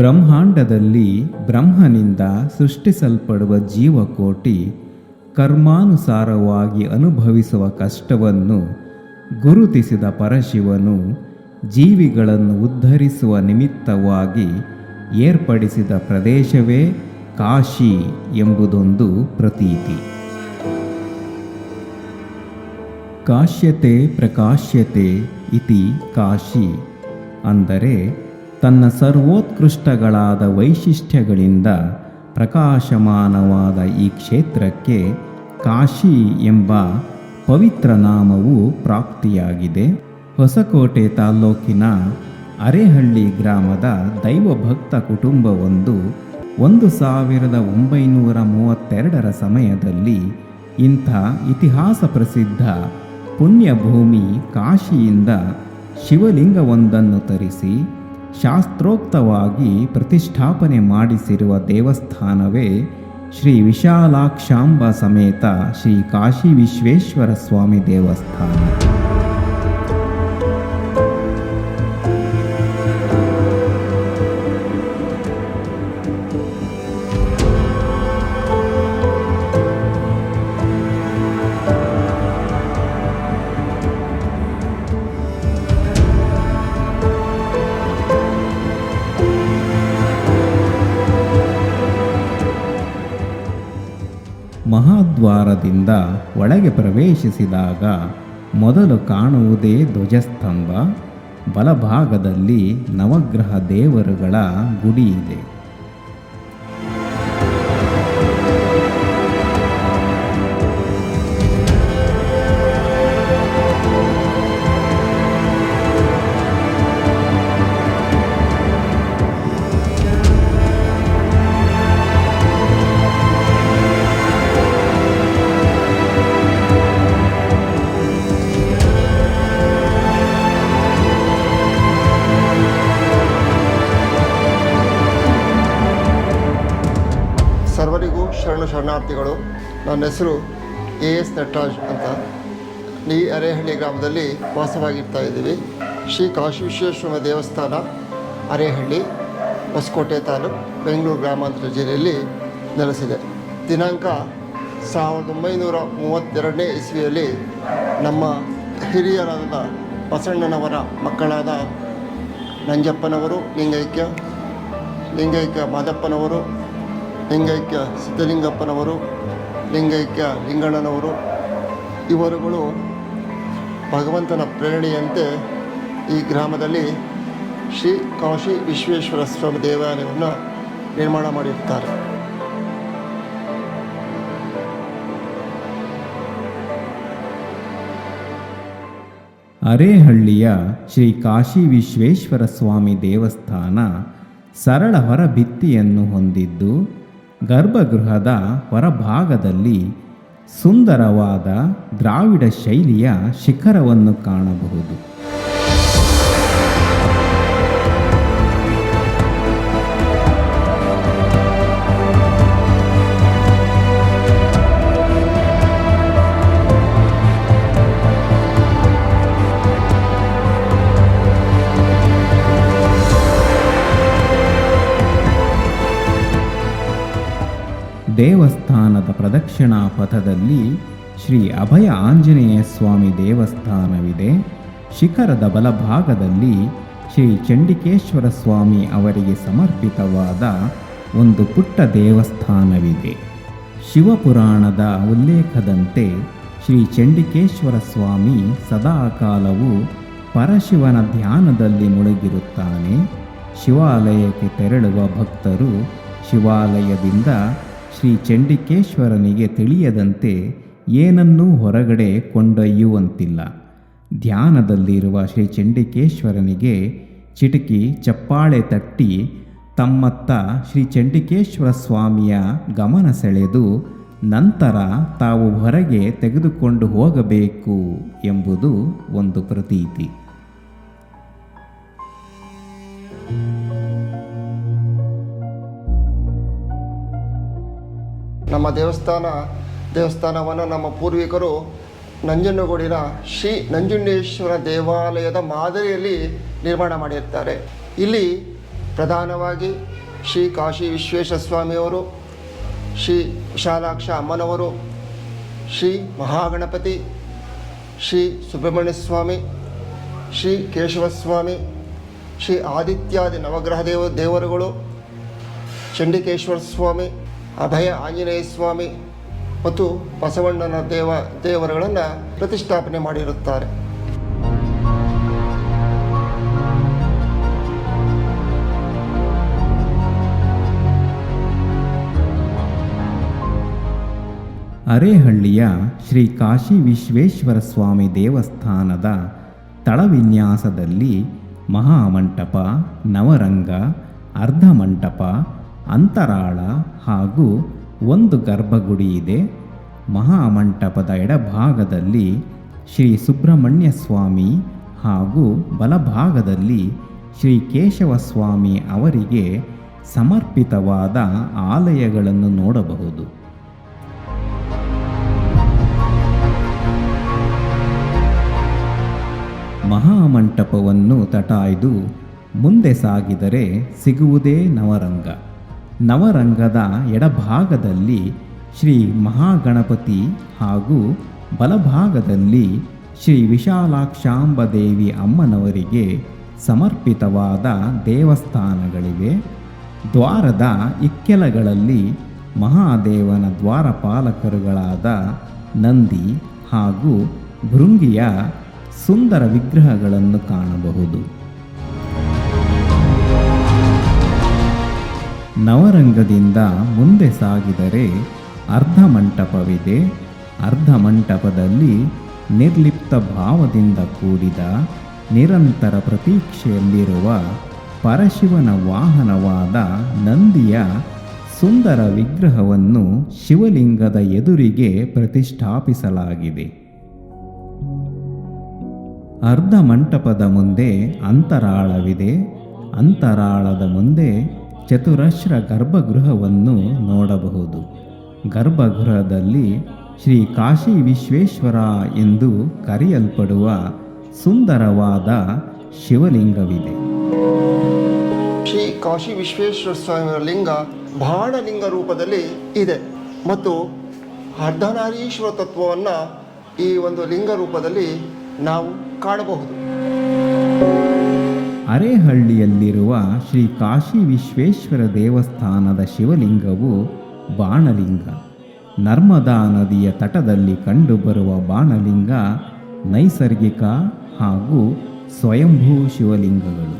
ಬ್ರಹ್ಮಾಂಡದಲ್ಲಿ ಬ್ರಹ್ಮನಿಂದ ಸೃಷ್ಟಿಸಲ್ಪಡುವ ಜೀವಕೋಟಿ ಕರ್ಮಾನುಸಾರವಾಗಿ ಅನುಭವಿಸುವ ಕಷ್ಟವನ್ನು ಗುರುತಿಸಿದ ಪರಶಿವನು ಜೀವಿಗಳನ್ನು ಉದ್ಧರಿಸುವ ನಿಮಿತ್ತವಾಗಿ ಏರ್ಪಡಿಸಿದ ಪ್ರದೇಶವೇ ಕಾಶಿ ಎಂಬುದೊಂದು ಪ್ರತೀತಿ. ಕಾಶ್ಯತೆ ಪ್ರಕಾಶ್ಯತೆ ಇತಿ ಕಾಶಿ ಅಂದರೆ ತನ್ನ ಸರ್ವೋತ್ಕೃಷ್ಟಗಳಾದ ವೈಶಿಷ್ಟ್ಯಗಳಿಂದ ಪ್ರಕಾಶಮಾನವಾದ ಈ ಕ್ಷೇತ್ರಕ್ಕೆ ಕಾಶಿ ಎಂಬ ಪವಿತ್ರ ನಾಮವು ಪ್ರಾಪ್ತಿಯಾಗಿದೆ. ಹೊಸಕೋಟೆ ತಾಲ್ಲೂಕಿನ ಅರೆಹಳ್ಳಿ ಗ್ರಾಮದ ದೈವಭಕ್ತ ಕುಟುಂಬವೊಂದು ಒಂದು ಸಾವಿರದ ಒಂಬೈನೂರ ಮೂವತ್ತೆರಡರ ಸಮಯದಲ್ಲಿ ಇಂಥ ಇತಿಹಾಸ ಪ್ರಸಿದ್ಧ ಪುಣ್ಯಭೂಮಿ ಕಾಶಿಯಿಂದ ಶಿವಲಿಂಗವೊಂದನ್ನು ತರಿಸಿ ಶಾಸ್ತ್ರೋಕ್ತವಾಗಿ ಪ್ರತಿಷ್ಠಾಪನೆ ಮಾಡಿಸಿರುವ ದೇವಸ್ಥಾನವೇ ಶ್ರೀ ವಿಶಾಲಾಕ್ಷಾಂಬ ಸಮೇತ ಶ್ರೀ ಕಾಶಿ ವಿಶ್ವೇಶ್ವರ ಸ್ವಾಮಿ ದೇವಸ್ಥಾನ. ಮಹಾದ್ವಾರದಿಂದ ಒಳಗೆ ಪ್ರವೇಶಿಸಿದಾಗ ಮೊದಲು ಕಾಣುವುದೇ ಧ್ವಜಸ್ತಂಭ ಬಲಭಾಗದಲ್ಲಿ ನವಗ್ರಹ ದೇವರುಗಳ ಗುಡಿ ಇದೆ. ನನ್ನ ಹೆಸರು ಎ ಎಸ್ ನಟರಾಜ್ ಅಂತ. ಈ ಅರೇಹಳ್ಳಿ ಗ್ರಾಮದಲ್ಲಿ ವಾಸವಾಗಿರ್ತಾ ಇದ್ದೀವಿ. ಶ್ರೀ ಕಾಶಿ ವಿಶ್ವೇಶ್ವರ ದೇವಸ್ಥಾನ, ಅರೇಹಳ್ಳಿ, ಹೊಸಕೋಟೆ ತಾಲೂಕು, ಬೆಂಗಳೂರು ಗ್ರಾಮಾಂತರ ಜಿಲ್ಲೆಯಲ್ಲಿ ನೆಲೆಸಿದೆ. ದಿನಾಂಕ ಸಾವಿರದ ಒಂಬೈನೂರ ಮೂವತ್ತೆರಡನೇ ಇಸ್ವಿಯಲ್ಲಿ ನಮ್ಮ ಹಿರಿಯರಾದ ಬಸಣ್ಣನವರ ಮಕ್ಕಳಾದ ನಂಜಪ್ಪನವರು, ಲಿಂಗೈಕ್ಯ ಲಿಂಗೈಕ್ಯ ಮಾದಪ್ಪನವರು, ಲಿಂಗೈಕ್ಯ ಸಿದ್ಧಲಿಂಗಪ್ಪನವರು ಲಿಂಗೈಕ್ಯ, ಲಿಂಗಣ್ಣನವರು, ಇವರುಗಳು ಭಗವಂತನ ಪ್ರೇರಣೆಯಂತೆ ಈ ಗ್ರಾಮದಲ್ಲಿ ಶ್ರೀ ಕಾಶಿ ವಿಶ್ವೇಶ್ವರ ಸ್ವಾಮಿ ದೇವಾಲಯವನ್ನು ನಿರ್ಮಾಣ ಮಾಡಿರ್ತಾರೆ. ಅರೇಹಳ್ಳಿಯ ಶ್ರೀ ಕಾಶಿ ವಿಶ್ವೇಶ್ವರ ಸ್ವಾಮಿ ದೇವಸ್ಥಾನ ಸರಳ ಹೊರಭಿತ್ತಿಯನ್ನು ಹೊಂದಿದ್ದು ಗರ್ಭಗೃಹದ ಹೊರಭಾಗದಲ್ಲಿ ಸುಂದರವಾದ ದ್ರಾವಿಡ ಶೈಲಿಯ ಶಿಖರವನ್ನು ಕಾಣಬಹುದು. ದೇವಸ್ಥಾನದ ಪ್ರದಕ್ಷಿಣಾ ಪಥದಲ್ಲಿ ಶ್ರೀ ಅಭಯ ಆಂಜನೇಯ ಸ್ವಾಮಿ ದೇವಸ್ಥಾನವಿದೆ. ಶಿಖರದ ಬಲಭಾಗದಲ್ಲಿ ಶ್ರೀ ಚಂಡಿಕೇಶ್ವರ ಸ್ವಾಮಿ ಅವರಿಗೆ ಸಮರ್ಪಿತವಾದ ಒಂದು ಪುಟ್ಟ ದೇವಸ್ಥಾನವಿದೆ. ಶಿವಪುರಾಣದ ಉಲ್ಲೇಖದಂತೆ ಶ್ರೀ ಚಂಡಿಕೇಶ್ವರ ಸ್ವಾಮಿ ಸದಾಕಾಲವು ಪರಶಿವನ ಧ್ಯಾನದಲ್ಲಿ ಮುಳುಗಿರುತ್ತಾನೆ. ಶಿವಾಲಯಕ್ಕೆ ತೆರಳುವ ಭಕ್ತರು ಶಿವಾಲಯದಿಂದ ಶ್ರೀ ಚಂಡಿಕೇಶ್ವರನಿಗೆ ತಿಳಿಯದಂತೆ ಏನನ್ನೂ ಹೊರಗಡೆ ಕೊಂಡೊಯ್ಯುವಂತಿಲ್ಲ. ಧ್ಯಾನದಲ್ಲಿರುವ ಶ್ರೀ ಚಂಡಿಕೇಶ್ವರನಿಗೆ ಚಿಟಕಿ ಚಪ್ಪಾಳೆ ತಟ್ಟಿ ತಮ್ಮತ್ತ ಶ್ರೀ ಚಂಡಿಕೇಶ್ವರ ಸ್ವಾಮಿಯ ಗಮನ ಸೆಳೆದು ನಂತರ ತಾವು ಹೊರಗೆ ತೆಗೆದುಕೊಂಡು ಹೋಗಬೇಕು ಎಂಬುದು ಒಂದು ಪ್ರತೀತಿ. ನಮ್ಮ ದೇವಸ್ಥಾನ, ದೇವಸ್ಥಾನವನ್ನು ನಮ್ಮ ಪೂರ್ವಿಕರು ನಂಜನಗೂಡಿನ ಶ್ರೀ ನಂಜುಂಡೇಶ್ವರ ದೇವಾಲಯದ ಮಾದರಿಯಲ್ಲಿ ನಿರ್ಮಾಣ ಮಾಡಿರ್ತಾರೆ. ಇಲ್ಲಿ ಪ್ರಧಾನವಾಗಿ ಶ್ರೀ ಕಾಶಿ ವಿಶ್ವೇಶ್ವರ ಸ್ವಾಮಿಯವರು ಶ್ರೀ ವಿಶಾಲಾಕ್ಷ ಅಮ್ಮನವರು, ಶ್ರೀ ಮಹಾಗಣಪತಿ, ಶ್ರೀ ಸುಬ್ರಹ್ಮಣ್ಯ ಸ್ವಾಮಿ ಶ್ರೀ ಕೇಶವಸ್ವಾಮಿ, ಶ್ರೀ ಆದಿತ್ಯಾದಿ ನವಗ್ರಹ ದೇವ ದೇವರುಗಳು, ಚಂಡಿಕೇಶ್ವರ ಸ್ವಾಮಿ ಅಭಯ ಆಂಜನೇಯ ಸ್ವಾಮಿ ಮತ್ತು ಬಸವಣ್ಣನ ದೇವ, ದೇವರುಗಳನ್ನು ಪ್ರತಿಷ್ಠಾಪನೆ ಮಾಡಿರುತ್ತಾರೆ. ಅರೇಹಳ್ಳಿಯ ಶ್ರೀ ಕಾಶಿ ವಿಶ್ವೇಶ್ವರ ಸ್ವಾಮಿ ದೇವಸ್ಥಾನದ ತಳವಿನ್ಯಾಸದಲ್ಲಿ ಮಹಾಮಂಟಪ, ನವರಂಗ, ಅರ್ಧಮಂಟಪ ಅಂತರಾಳ ಹಾಗೂ ಒಂದು ಗರ್ಭಗುಡಿ ಇದೆ. ಮಹಾಮಂಟಪದ ಎಡಭಾಗದಲ್ಲಿ ಶ್ರೀ ಸುಬ್ರಹ್ಮಣ್ಯ ಸ್ವಾಮಿ ಹಾಗೂ ಬಲಭಾಗದಲ್ಲಿ ಶ್ರೀ ಕೇಶವ ಸ್ವಾಮಿ ಅವರಿಗೆ ಸಮರ್ಪಿತವಾದ ಆಲಯಗಳನ್ನು ನೋಡಬಹುದು. ಮಹಾಮಂಟಪವನ್ನು ತಟಾಯ್ದು ಮುಂದೆ ಸಾಗಿದರೆ ಸಿಗುವುದೇ ನವರಂಗ. ನವರಂಗದ ಎಡಭಾಗದಲ್ಲಿ ಶ್ರೀ ಮಹಾಗಣಪತಿ ಹಾಗೂ ಬಲಭಾಗದಲ್ಲಿ ಶ್ರೀ ವಿಶಾಲಾಕ್ಷಾಂಬದೇವಿ ಅಮ್ಮನವರಿಗೆ ಸಮರ್ಪಿತವಾದ ದೇವಸ್ಥಾನಗಳಿವೆ. ದ್ವಾರದ ಇಕ್ಕೆಲಗಳಲ್ಲಿ ಮಹಾದೇವನ ದ್ವಾರಪಾಲಕರುಗಳಾದ ನಂದಿ ಹಾಗೂ ಭೃಂಗಿಯ ಸುಂದರ ವಿಗ್ರಹಗಳನ್ನು ಕಾಣಬಹುದು. ನವರಂಗದಿಂದ ಮುಂದೆ ಸಾಗಿದರೆ ಅರ್ಧ ಮಂಟಪವಿದೆ. ಅರ್ಧ ಮಂಟಪದಲ್ಲಿ ನಿರ್ಲಿಪ್ತ ಭಾವದಿಂದ ಕೂಡಿದ ನಿರಂತರ ಪ್ರತೀಕ್ಷೆಯಲ್ಲಿರುವ ಪರಶಿವನ ವಾಹನವಾದ ನಂದಿಯ ಸುಂದರ ವಿಗ್ರಹವನ್ನು ಶಿವಲಿಂಗದ ಎದುರಿಗೆ ಪ್ರತಿಷ್ಠಾಪಿಸಲಾಗಿದೆ. ಅರ್ಧ ಮಂಟಪದ ಮುಂದೆ ಅಂತರಾಳವಿದೆ. ಅಂತರಾಳದ ಮುಂದೆ ಚತುರಶ್ರ ಗರ್ಭಗೃಹವನ್ನು ನೋಡಬಹುದು. ಗರ್ಭಗೃಹದಲ್ಲಿ ಶ್ರೀ ಕಾಶಿ ವಿಶ್ವೇಶ್ವರ ಎಂದು ಕರೆಯಲ್ಪಡುವ ಸುಂದರವಾದ ಶಿವಲಿಂಗವಿದೆ. ಶ್ರೀ ಕಾಶಿ ವಿಶ್ವೇಶ್ವರ ಸ್ವಾಮಿಯ ಲಿಂಗ ಬಾಣಲಿಂಗ ರೂಪದಲ್ಲಿ ಇದೆ. ಮತ್ತು ಅರ್ಧನಾರೀಶ್ವರ ತತ್ವವನ್ನು ಈ ಒಂದು ಲಿಂಗ ರೂಪದಲ್ಲಿ ನಾವು ಕಾಣಬಹುದು. ಅರೇಹಳ್ಳಿಯಲ್ಲಿರುವ ಶ್ರೀ ಕಾಶಿ ವಿಶ್ವೇಶ್ವರ ದೇವಸ್ಥಾನದ ಶಿವಲಿಂಗವು ಬಾಣಲಿಂಗ. ನರ್ಮದಾ ನದಿಯ ತಟದಲ್ಲಿ ಕಂಡುಬರುವ ಬಾಣಲಿಂಗ ನೈಸರ್ಗಿಕ ಹಾಗೂ ಸ್ವಯಂಭೂ ಶಿವಲಿಂಗಗಳು.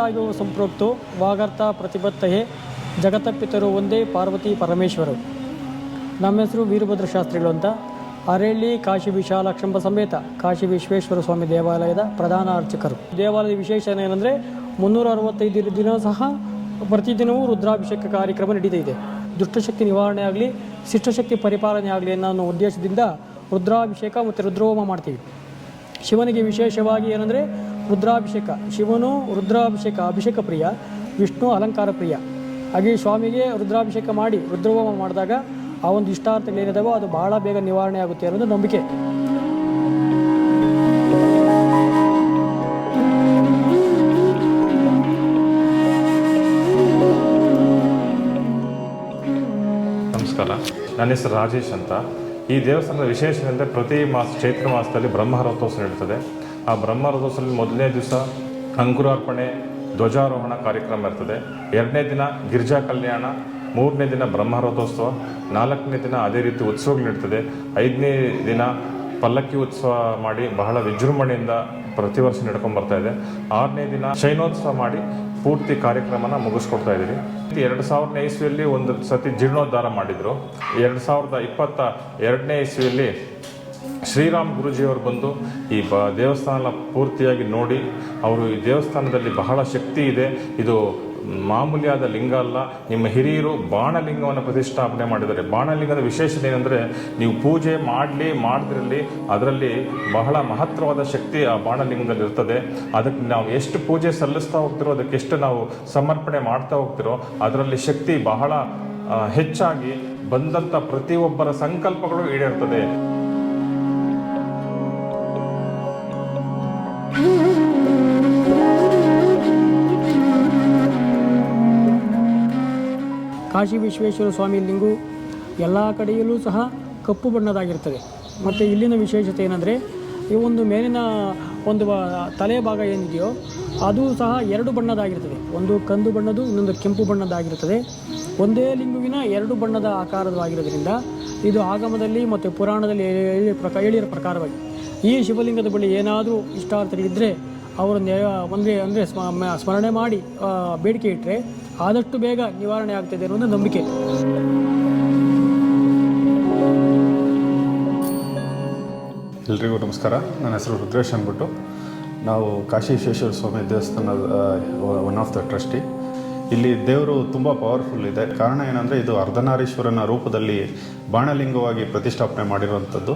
ವಾಗರ್ತಾಯೋ ವಾಗರ್ಥ ವಾಗರ್ತ ಪ್ರತಿಬತ್ತಹೆ, ಜಗತ್ತಪಿತರು ಒಂದೇ ಪಾರ್ವತಿ ಪರಮೇಶ್ವರು. ನಮ್ಮ ಹೆಸರು ವೀರಭದ್ರ ಶಾಸ್ತ್ರಿಗಳು ಅಂತ. ಅರೇಳಿ ಕಾಶಿ ವಿಶಾಲಾಕ್ಷಂಬ ಸಮೇತ ಕಾಶಿ ವಿಶ್ವೇಶ್ವರ ಸ್ವಾಮಿ ದೇವಾಲಯದ ಪ್ರಧಾನ ಅರ್ಚಕರು. ದೇವಾಲಯದ ವಿಶೇಷ ಏನಂದರೆ ಮುನ್ನೂರ ಅರವತ್ತೈದು ದಿನ ಸಹ ಪ್ರತಿದಿನವೂ ರುದ್ರಾಭಿಷೇಕ ಕಾರ್ಯಕ್ರಮ ನಡೀತಾ ಇದೆ ದುಷ್ಟಶಕ್ತಿ ನಿವಾರಣೆ ಆಗಲಿ, ಶಿಷ್ಟಶಕ್ತಿ ಪರಿಪಾಲನೆ ಆಗಲಿ ಅನ್ನೋ ಉದ್ದೇಶದಿಂದ ರುದ್ರಾಭಿಷೇಕ ಮತ್ತು ರುದ್ರೋಮ ಮಾಡ್ತೀವಿ. ಶಿವನಿಗೆ ವಿಶೇಷವಾಗಿ ಏನಂದರೆ ರುದ್ರಾಭಿಷೇಕ. ಶಿವನು ರುದ್ರಾಭಿಷೇಕ, ಅಭಿಷೇಕ ಪ್ರಿಯ, ವಿಷ್ಣು ಅಲಂಕಾರ ಪ್ರಿಯ. ಹಾಗೆ ಸ್ವಾಮಿಗೆ ರುದ್ರಾಭಿಷೇಕ ಮಾಡಿ ರುದ್ರಹೋಮ ಮಾಡಿದಾಗ ಆ ಒಂದು ಇಷ್ಟಾರ್ಥಗಳೇನಿದಾವೋ ಅದು ಬಹಳ ಬೇಗ ನಿವಾರಣೆ ಆಗುತ್ತೆ ಅನ್ನೋದು ನಂಬಿಕೆ. ನಮಸ್ಕಾರ. ನನ್ನ ಹೆಸರು ರಾಜೇಶ್ ಅಂತ. ಈ ದೇವಸ್ಥಾನದ ವಿಶೇಷವೆಂದರೆ ಪ್ರತಿ ಮಾಸ, ಚೈತ್ರ ಮಾಸದಲ್ಲಿ ಬ್ರಹ್ಮರಥೋತ್ಸವ ನಡೀತದೆ. ಆ ಬ್ರಹ್ಮರಥೋತ್ಸವದಲ್ಲಿ ಮೊದಲನೇ ದಿವಸ ಅಂಕುರಾರ್ಪಣೆ ಧ್ವಜಾರೋಹಣ ಕಾರ್ಯಕ್ರಮ ಇರ್ತದೆ. ಎರಡನೇ ದಿನ ಗಿರಿಜಾ ಕಲ್ಯಾಣ, ಮೂರನೇ ದಿನ ಬ್ರಹ್ಮರಥೋತ್ಸವ ನಾಲ್ಕನೇ ದಿನ ಅದೇ ರೀತಿ ಉತ್ಸವಗಳು ನಡೀತದೆ. ಐದನೇ ದಿನ ಪಲ್ಲಕ್ಕಿ ಉತ್ಸವ ಮಾಡಿ ಬಹಳ ವಿಜೃಂಭಣೆಯಿಂದ ಪ್ರತಿ ವರ್ಷ ನಡ್ಕೊಂಡು ಬರ್ತಾ ಇದೆ. ಆರನೇ ದಿನ ಶೈನೋತ್ಸವ ಮಾಡಿ ಪೂರ್ತಿ ಕಾರ್ಯಕ್ರಮನ ಮುಗಿಸ್ಕೊಡ್ತಾ ಇದ್ದೀವಿ ಎರಡು ಸಾವಿರನೇ ಇಸ್ವಿಯಲ್ಲಿ ಒಂದು ಸತಿ ಜೀರ್ಣೋದ್ಧಾರ ಮಾಡಿದರು. ಎರಡು ಸಾವಿರದ ಇಪ್ಪತ್ತ ಎರಡನೇ ಇಸ್ವಿಯಲ್ಲಿ ಶ್ರೀರಾಮ್ ಗುರುಜಿಯವರು ಬಂದು ಈ ಬ ದೇವಸ್ಥಾನ ಪೂರ್ತಿಯಾಗಿ ನೋಡಿ, ಅವರು ಈ ದೇವಸ್ಥಾನದಲ್ಲಿ ಬಹಳ ಶಕ್ತಿ ಇದೆ. ಇದು ಮಾಮೂಲಿಯಾದ ಲಿಂಗ ಅಲ್ಲ. ನಿಮ್ಮ ಹಿರಿಯರು ಬಾಣಲಿಂಗವನ್ನು ಪ್ರತಿಷ್ಠಾಪನೆ ಮಾಡಿದ್ದಾರೆ. ಬಾಣಲಿಂಗದ ವಿಶೇಷತೆ ಏನಂದರೆ, ನೀವು ಪೂಜೆ ಮಾಡಲಿ ಮಾಡದಿರಲಿ ಅದರಲ್ಲಿ ಬಹಳ ಮಹತ್ವವಾದ ಶಕ್ತಿ ಆ ಬಾಣಲಿಂಗದಲ್ಲಿ ಇರ್ತದೆ. ಅದಕ್ಕೆ ನಾವು ಎಷ್ಟು ಪೂಜೆ ಸಲ್ಲಿಸ್ತಾ ಹೋಗ್ತಿರೋ, ಅದಕ್ಕೆ ಎಷ್ಟು ನಾವು ಸಮರ್ಪಣೆ ಮಾಡ್ತಾ ಹೋಗ್ತಿರೋ, ಅದರಲ್ಲಿ ಶಕ್ತಿ ಬಹಳ ಹೆಚ್ಚಾಗಿ ಬಂದಂಥ ಪ್ರತಿಯೊಬ್ಬರ ಸಂಕಲ್ಪಗಳು ಈಡೇರ್ತದೆ. ಕಾಶಿ ವಿಶ್ವೇಶ್ವರ ಸ್ವಾಮಿ ಲಿಂಗು ಎಲ್ಲ ಕಡೆಯಲ್ಲೂ ಸಹ ಕಪ್ಪು ಬಣ್ಣದಾಗಿರ್ತದೆ. ಮತ್ತು ಇಲ್ಲಿನ ವಿಶೇಷತೆ ಏನಂದರೆ, ಈ ಒಂದು ಮೇಲಿನ ಒಂದು ತಲೆ ಭಾಗ ಏನಿದೆಯೋ, ಅದು ಸಹ ಎರಡು ಬಣ್ಣದಾಗಿರ್ತದೆ. ಒಂದು ಕಂದು ಬಣ್ಣದ್ದು, ಇನ್ನೊಂದು ಕೆಂಪು ಬಣ್ಣದ್ದಾಗಿರ್ತದೆ. ಒಂದೇ ಲಿಂಗುವಿನ ಎರಡು ಬಣ್ಣದ ಆಕಾರವಾಗಿರೋದ್ರಿಂದ ಇದು ಆಗಮದಲ್ಲಿ ಮತ್ತು ಪುರಾಣದಲ್ಲಿ ಪ್ರಕ, ಹೇಳಿರೋ ಪ್ರಕಾರವಾಗಿ ಈ ಶಿವಲಿಂಗದ ಬಳಿ ಏನಾದರೂ ಇಷ್ಟಾರ್ಥಗಳಿದ್ದರೆ ಅವರು ಅಂದರೆ ಅಂದರೆ ಸ್ಮರಣೆ ಮಾಡಿ ಬೇಡಿಕೆ ಇಟ್ಟರೆ ಆದಷ್ಟು ಬೇಗ ನಿವಾರಣೆ ಆಗ್ತದೆ ಅನ್ನೋದು ಒಂದು ನಂಬಿಕೆ. ಎಲ್ರಿಗೂ ನಮಸ್ಕಾರ. ನನ್ನ ಹೆಸರು ರುದ್ರೇಶ್ ಅಂದ್ಬಿಟ್ಟು. ನಾವು ಕಾಶಿ ವಿಶ್ವೇಶ್ವರ ಸ್ವಾಮಿ ದೇವಸ್ಥಾನದ ಒನ್ ಆಫ್ ದ ಟ್ರಸ್ಟಿ ಇಲ್ಲಿ ದೇವರು ತುಂಬ ಪವರ್ಫುಲ್ ಇದೆ. ಕಾರಣ ಏನಂದರೆ ಇದು ಅರ್ಧನಾರೀಶ್ವರನ ರೂಪದಲ್ಲಿ ಬಾಣಲಿಂಗವಾಗಿ ಪ್ರತಿಷ್ಠಾಪನೆ ಮಾಡಿರುವಂಥದ್ದು.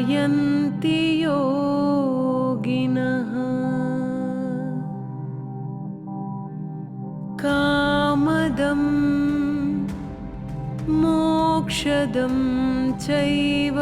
ध्यायन्ति योगिनः कामदं मोक्षदं चैव